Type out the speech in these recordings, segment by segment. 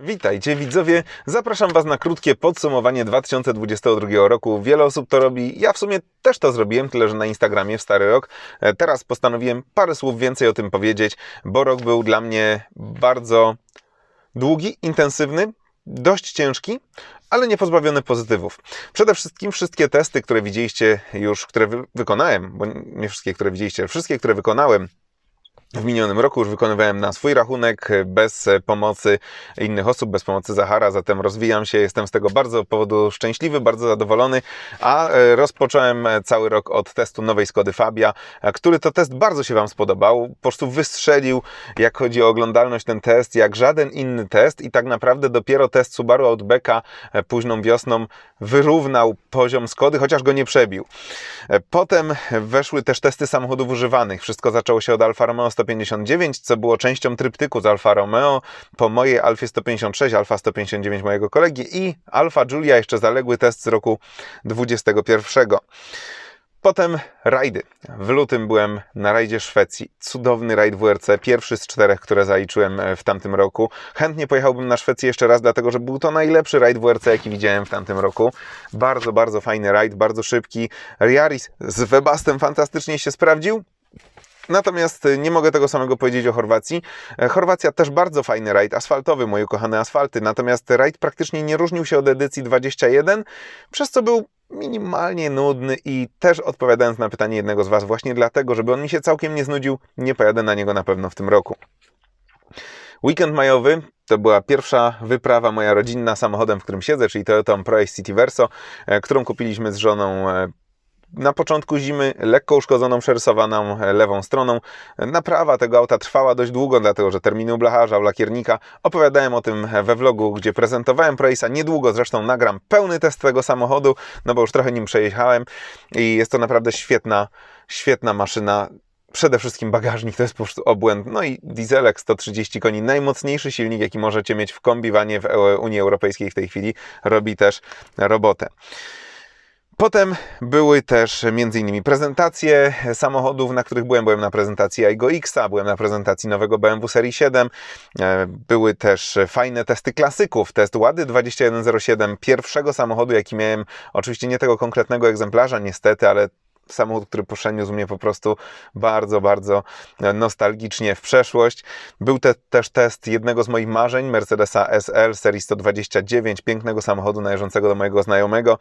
Witajcie widzowie, zapraszam Was na krótkie podsumowanie 2022 roku. Wiele osób to robi, ja w sumie też to zrobiłem, tyle że na Instagramie w stary rok. E, Teraz postanowiłem parę słów więcej o tym powiedzieć, bo rok był dla mnie bardzo długi, intensywny, dość ciężki, ale nie pozbawiony pozytywów. Przede wszystkim wszystkie testy, które widzieliście już, które wy wykonałem, bo nie wszystkie, które widzieliście, wszystkie, które wykonałem w minionym roku już wykonywałem na swój rachunek, bez pomocy innych osób, bez pomocy Zachara, zatem rozwijam się, jestem z tego bardzo powodu szczęśliwy, bardzo zadowolony, a e, rozpocząłem cały rok od testu nowej Skody Fabia, e, który to test bardzo się Wam spodobał, po prostu wystrzelił, jak chodzi o oglądalność ten test, jak żaden inny test i tak naprawdę dopiero test Subaru Outbacka e, późną wiosną wyrównał poziom Skody, chociaż go nie przebił. E, Potem weszły też testy samochodów używanych. Wszystko zaczęło się od Alfa Romeo 159, co było częścią tryptyku z Alfa Romeo, po mojej Alfie 156, Alfa 159 mojego kolegi i Alfa Giulia, jeszcze zaległy test z roku 21. Potem rajdy. W lutym byłem na rajdzie Szwecji. Cudowny rajd WRC, pierwszy z czterech, które zaliczyłem e, w tamtym roku. Chętnie pojechałbym na Szwecję jeszcze raz, dlatego że był to najlepszy rajd WRC, jaki widziałem w tamtym roku. Bardzo, bardzo fajny rajd, bardzo szybki. Yaris z Webastem fantastycznie się sprawdził. Natomiast e, nie mogę tego samego powiedzieć o Chorwacji. E, Chorwacja też bardzo fajny rajd, asfaltowy, moje ukochane asfalty. Natomiast rajd praktycznie nie różnił się od edycji 21, przez co był minimalnie nudny i też odpowiadając na pytanie jednego z Was, właśnie dlatego, żeby on mi się całkiem nie znudził, nie pojadę na niego na pewno w tym roku. Weekend majowy to była pierwsza wyprawa moja rodzinna samochodem, w którym siedzę, czyli Toyota Proace City Verso, e, którą kupiliśmy z żoną e, na początku zimy, lekko uszkodzoną, przerysowaną e, lewą stroną. Naprawa tego auta trwała dość długo, dlatego że terminy u blacharza, u lakiernika. Opowiadałem o tym we vlogu, gdzie prezentowałem Proace'a. Niedługo zresztą nagram pełny test tego samochodu, no bo już trochę nim przejechałem i jest to naprawdę świetna, świetna maszyna. Przede wszystkim bagażnik to jest po prostu obłęd. No i dieselek 130 koni, najmocniejszy silnik, jaki możecie mieć w kombiwanie w E- Unii Europejskiej w tej chwili, robi też robotę. Potem były też m.in. prezentacje samochodów, na których byłem. Byłem na prezentacji Aigo Xa, byłem na prezentacji nowego BMW Serii 7. E, Były też fajne testy klasyków. Test Łady 2107, pierwszego samochodu, jaki miałem. Oczywiście nie tego konkretnego egzemplarza, niestety, ale samochód, który przeniósł mnie po prostu bardzo, bardzo nostalgicznie w przeszłość. Był te, też test jednego z moich marzeń, Mercedesa SL serii 129, pięknego samochodu należącego do mojego znajomego,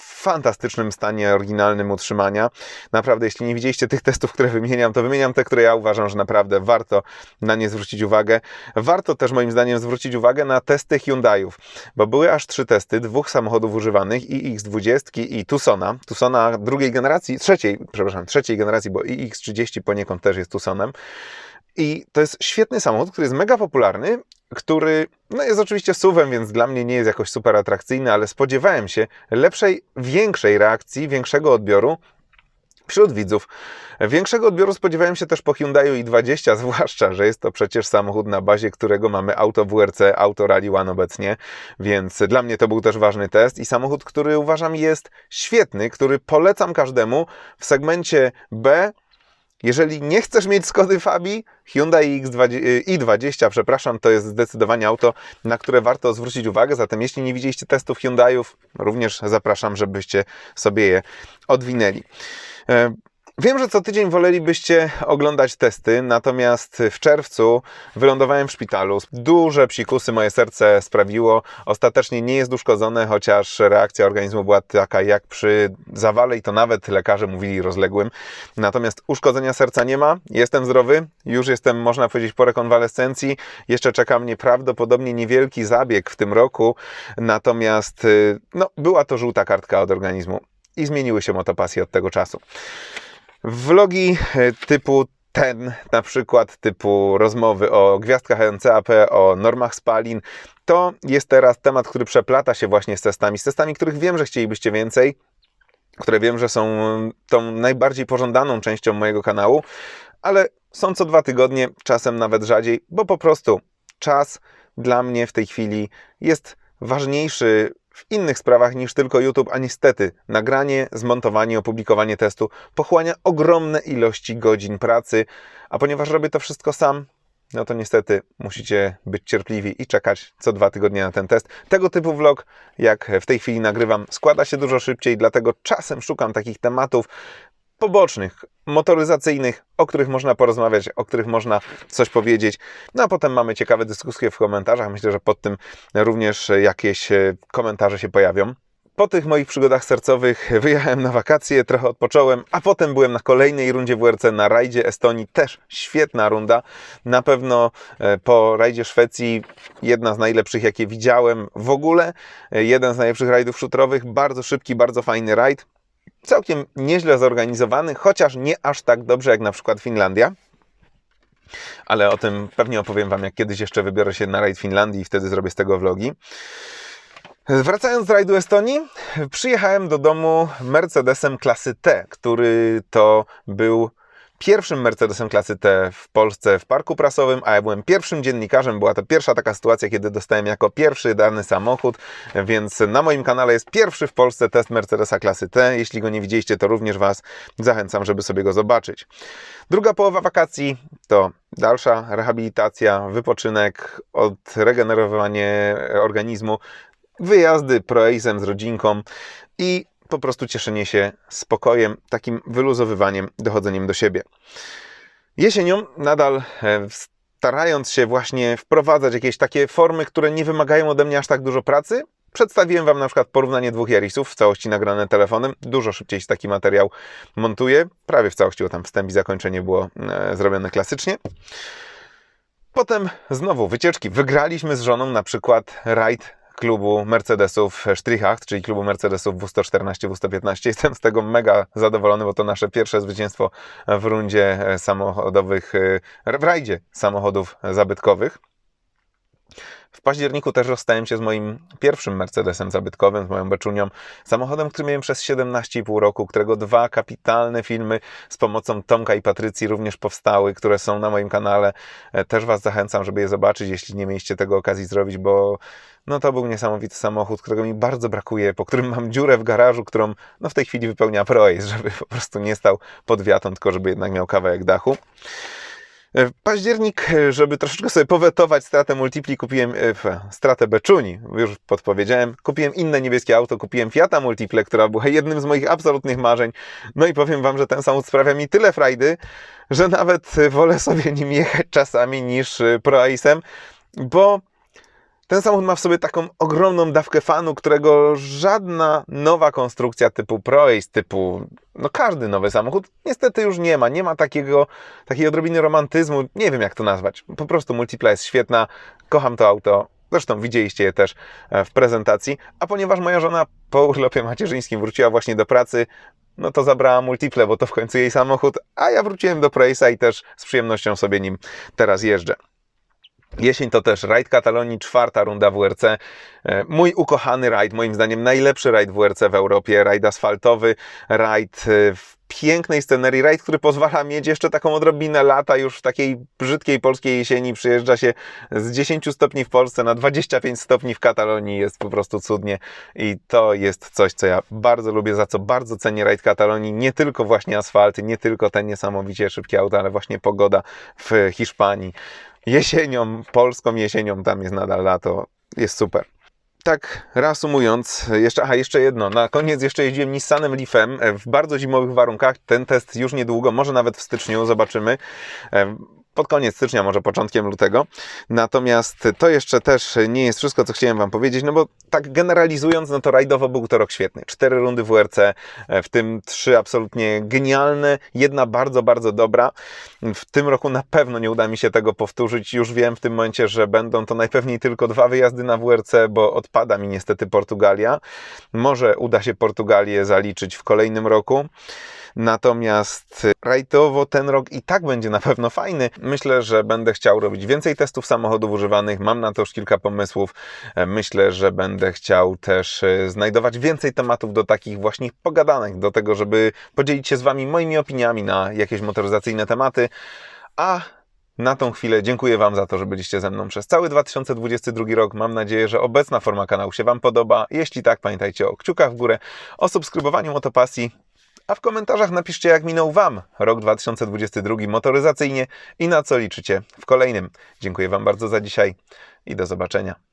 w fantastycznym stanie oryginalnym utrzymania. Naprawdę, jeśli nie widzieliście tych testów, które wymieniam, to wymieniam te, które ja uważam, że naprawdę warto na nie zwrócić uwagę. Warto też moim zdaniem zwrócić uwagę na testy Hyundai'ów, bo były aż trzy testy dwóch samochodów używanych, i X20 i Tucsona. Tucsona drugiej generacji, trzeciej, przepraszam, trzeciej generacji, bo i X30 poniekąd też jest Tucsonem. I to jest świetny samochód, który jest mega popularny, który no jest oczywiście suwem, więc dla mnie nie jest jakoś super atrakcyjny, ale spodziewałem się lepszej, większej reakcji, większego odbioru wśród widzów. Większego odbioru spodziewałem się też po Hyundai i20, zwłaszcza, że jest to przecież samochód na bazie którego mamy auto WRC, auto Rally One obecnie, więc dla mnie to był też ważny test i samochód, który uważam jest świetny, który polecam każdemu w segmencie B, jeżeli nie chcesz mieć Skody Fabii, Hyundai X20, i20, przepraszam, to jest zdecydowanie auto, na które warto zwrócić uwagę. Zatem jeśli nie widzieliście testów Hyundaiów, również zapraszam, żebyście sobie je odwinęli. Wiem, że co tydzień wolelibyście oglądać testy, natomiast w czerwcu wylądowałem w szpitalu. Duże psikusy moje serce sprawiło. Ostatecznie nie jest uszkodzone, chociaż reakcja organizmu była taka jak przy zawale i to nawet lekarze mówili rozległym. Natomiast uszkodzenia serca nie ma. Jestem zdrowy. Już jestem, można powiedzieć, po rekonwalescencji. Jeszcze czeka mnie prawdopodobnie niewielki zabieg w tym roku. Natomiast y, no, była to żółta kartka od organizmu i zmieniły się motopasje od tego czasu. Vlogi e, typu ten, na przykład typu rozmowy o gwiazdkach NCAP, o normach spalin, to jest teraz temat, który przeplata się właśnie z testami, z testami, których wiem, że chcielibyście więcej, które wiem, że są tą najbardziej pożądaną częścią mojego kanału, ale są co dwa tygodnie, czasem nawet rzadziej, bo po prostu czas dla mnie w tej chwili jest ważniejszy w innych sprawach niż tylko YouTube, a niestety nagranie, zmontowanie, opublikowanie testu pochłania ogromne ilości godzin pracy, a ponieważ robię to wszystko sam, no to niestety musicie być cierpliwi i czekać co dwa tygodnie na ten test. Tego typu vlog, jak w tej chwili nagrywam, składa się dużo szybciej, dlatego czasem szukam takich tematów pobocznych, motoryzacyjnych, o których można porozmawiać, o których można coś powiedzieć. No a potem mamy ciekawe dyskusje w komentarzach. Myślę, że pod tym również jakieś e, komentarze się pojawią. Po tych moich przygodach sercowych wyjechałem na wakacje, trochę odpocząłem, a potem byłem na kolejnej rundzie WRC na rajdzie Estonii. Też świetna runda. Na pewno e, po rajdzie Szwecji jedna z najlepszych, jakie widziałem w ogóle. E, jeden z najlepszych rajdów szutrowych. Bardzo szybki, bardzo fajny rajd. Całkiem nieźle zorganizowany, chociaż nie aż tak dobrze jak na przykład Finlandia. Ale o tym pewnie opowiem Wam, jak kiedyś jeszcze wybiorę się na rajd Finlandii i wtedy zrobię z tego vlogi. Wracając z rajdu Estonii, przyjechałem do domu Mercedesem klasy T, który to był pierwszym Mercedesem klasy T w Polsce w parku prasowym, a ja byłem pierwszym dziennikarzem. Była to pierwsza taka sytuacja, kiedy dostałem jako pierwszy dany samochód, więc na moim kanale jest pierwszy w Polsce test Mercedesa klasy T. Jeśli go nie widzieliście, to również Was zachęcam, żeby sobie go zobaczyć. Druga połowa wakacji to dalsza rehabilitacja, wypoczynek, odregenerowanie organizmu, wyjazdy proejzem z rodzinką i po prostu cieszenie się spokojem, takim wyluzowywaniem, dochodzeniem do siebie. Jesienią nadal e, starając się właśnie wprowadzać jakieś takie formy, które nie wymagają ode mnie aż tak dużo pracy, Przedstawiłem Wam na przykład porównanie dwóch Yarisów w całości nagrane telefonem. Dużo szybciej się taki materiał montuje. Prawie w całości, bo tam wstęp i zakończenie było e, zrobione klasycznie. Potem znowu wycieczki. Wygraliśmy z żoną na przykład rajd klubu Mercedesów Strichacht, czyli klubu Mercedesów W114, W115. Jestem z tego mega zadowolony, bo to nasze pierwsze zwycięstwo w rundzie samochodowych, w rajdzie samochodów zabytkowych. W październiku też rozstałem się z moim pierwszym Mercedesem zabytkowym, z moją beczunią, samochodem, który miałem przez 17,5 roku, którego dwa kapitalne filmy z pomocą Tomka i Patrycji również powstały, które są na moim kanale. E, też Was zachęcam, żeby je zobaczyć, jeśli nie mieliście tego okazji zrobić, bo no to był niesamowity samochód, którego mi bardzo brakuje, po którym mam dziurę w garażu, którą no w tej chwili wypełnia projekt, żeby po prostu nie stał pod wiatą, tylko żeby jednak miał kawałek dachu. E, październik, e, żeby troszeczkę sobie powetować stratę multipli, kupiłem e, stratę Beczuni, już podpowiedziałem. Kupiłem inne niebieskie auto, kupiłem Fiata Multiple, która była jednym z moich absolutnych marzeń. No i powiem Wam, że ten samochód sprawia mi tyle frajdy, że nawet wolę sobie nim jechać czasami niż Pro Ace'em, bo ten samochód ma w sobie taką ogromną dawkę fanu, którego żadna nowa konstrukcja typu ProAce, typu no każdy nowy samochód niestety już nie ma. Nie ma takiego, takiej odrobiny romantyzmu. Nie wiem jak to nazwać. Po prostu Multipla jest świetna. Kocham to auto. Zresztą widzieliście je też e, w prezentacji. A ponieważ moja żona po urlopie macierzyńskim wróciła właśnie do pracy, no to zabrała Multiple, bo to w końcu jej samochód, a ja wróciłem do Proace'a i też z przyjemnością sobie nim teraz jeżdżę. Jesień to też rajd Katalonii, czwarta runda WRC. E, mój ukochany rajd, moim zdaniem najlepszy rajd WRC w Europie, rajd asfaltowy, rajd e, w pięknej scenerii, rajd, który pozwala mieć jeszcze taką odrobinę lata już w takiej brzydkiej polskiej jesieni. Przyjeżdża się z 10 stopni w Polsce na 25 stopni w Katalonii. Jest po prostu cudnie i to jest coś, co ja bardzo lubię, za co bardzo cenię rajd Katalonii. Nie tylko właśnie asfalty, nie tylko ten niesamowicie szybki auto, ale właśnie pogoda w Hiszpanii jesienią, polską jesienią, tam jest nadal lato, jest super. Tak reasumując, jeszcze, aha, jeszcze jedno. Na koniec jeszcze jeździłem Nissanem Leafem w bardzo zimowych warunkach. Ten test już niedługo, może nawet w styczniu, zobaczymy pod koniec stycznia, może początkiem lutego. Natomiast to jeszcze też nie jest wszystko, co chciałem Wam powiedzieć, no bo tak generalizując, no to rajdowo był to rok świetny. Cztery rundy WRC, e, w tym trzy absolutnie genialne, jedna bardzo, bardzo dobra. W tym roku na pewno nie uda mi się tego powtórzyć. Już wiem w tym momencie, że będą to najpewniej tylko dwa wyjazdy na WRC, bo odpada mi niestety Portugalia. Może uda się Portugalię zaliczyć w kolejnym roku. Natomiast rajtowo ten rok i tak będzie na pewno fajny. Myślę, że będę chciał robić więcej testów samochodów używanych. Mam na to już kilka pomysłów. Myślę, że będę chciał też e, znajdować więcej tematów do takich właśnie pogadanek, do tego, żeby podzielić się z Wami moimi opiniami na jakieś motoryzacyjne tematy. A na tą chwilę dziękuję Wam za to, że byliście ze mną przez cały 2022 rok. Mam nadzieję, że obecna forma kanału się Wam podoba. Jeśli tak, pamiętajcie o kciukach w górę, o subskrybowaniu Motopasji A w komentarzach napiszcie, jak minął Wam rok 2022 motoryzacyjnie i na co liczycie w kolejnym. Dziękuję Wam bardzo za dzisiaj i do zobaczenia.